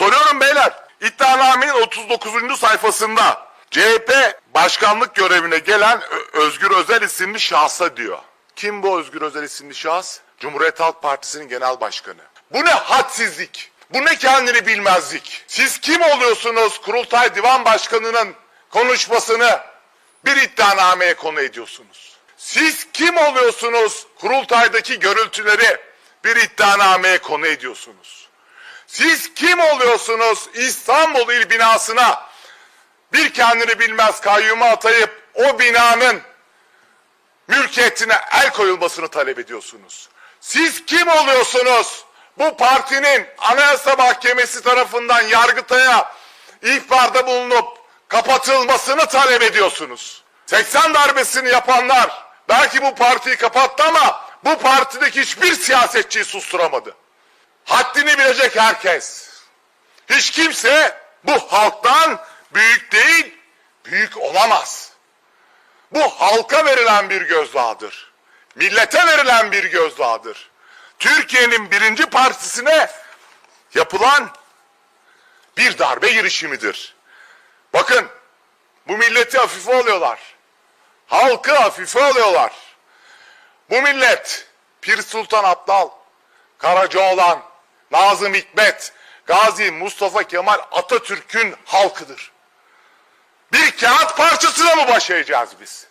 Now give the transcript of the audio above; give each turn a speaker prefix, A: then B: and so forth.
A: Soruyorum beyler. İddianamenin 39. sayfasında CHP başkanlık görevine gelen Özgür Özel isimli şahsa diyor. Kim bu Özgür Özel isimli şahıs? Cumhuriyet Halk Partisi'nin genel başkanı. Bu ne hadsizlik? Bu ne kendini bilmezlik? Siz kim oluyorsunuz Kurultay Divan Başkanı'nın konuşmasını bir iddianameye konu ediyorsunuz? Siz kim oluyorsunuz kurultaydaki görüntüleri bir iddianameye konu ediyorsunuz? Siz kim oluyorsunuz İstanbul İl binasına bir kendini bilmez kayyumu atayıp o binanın mülkiyetine el koyulmasını talep ediyorsunuz? Siz kim oluyorsunuz? Bu partinin Anayasa Mahkemesi tarafından Yargıtay'a ihbarda bulunup kapatılmasını talep ediyorsunuz. 80 darbesini yapanlar belki bu partiyi kapattı ama bu partideki hiçbir siyasetçiyi susturamadı. Haddini bilecek herkes. Hiç kimse bu halktan büyük değil, büyük olamaz. Bu halka verilen bir gözdağıdır. Millete verilen bir gözdağıdır. Türkiye'nin birinci partisine yapılan bir darbe girişimidir. Bakın bu milleti hafife alıyorlar. Halkı hafife alıyorlar. Bu millet Pir Sultan Abdal, Karacaoğlan, Nazım Hikmet, Gazi Mustafa Kemal Atatürk'ün halkıdır. Bir kağıt parçasına mı başlayacağız biz?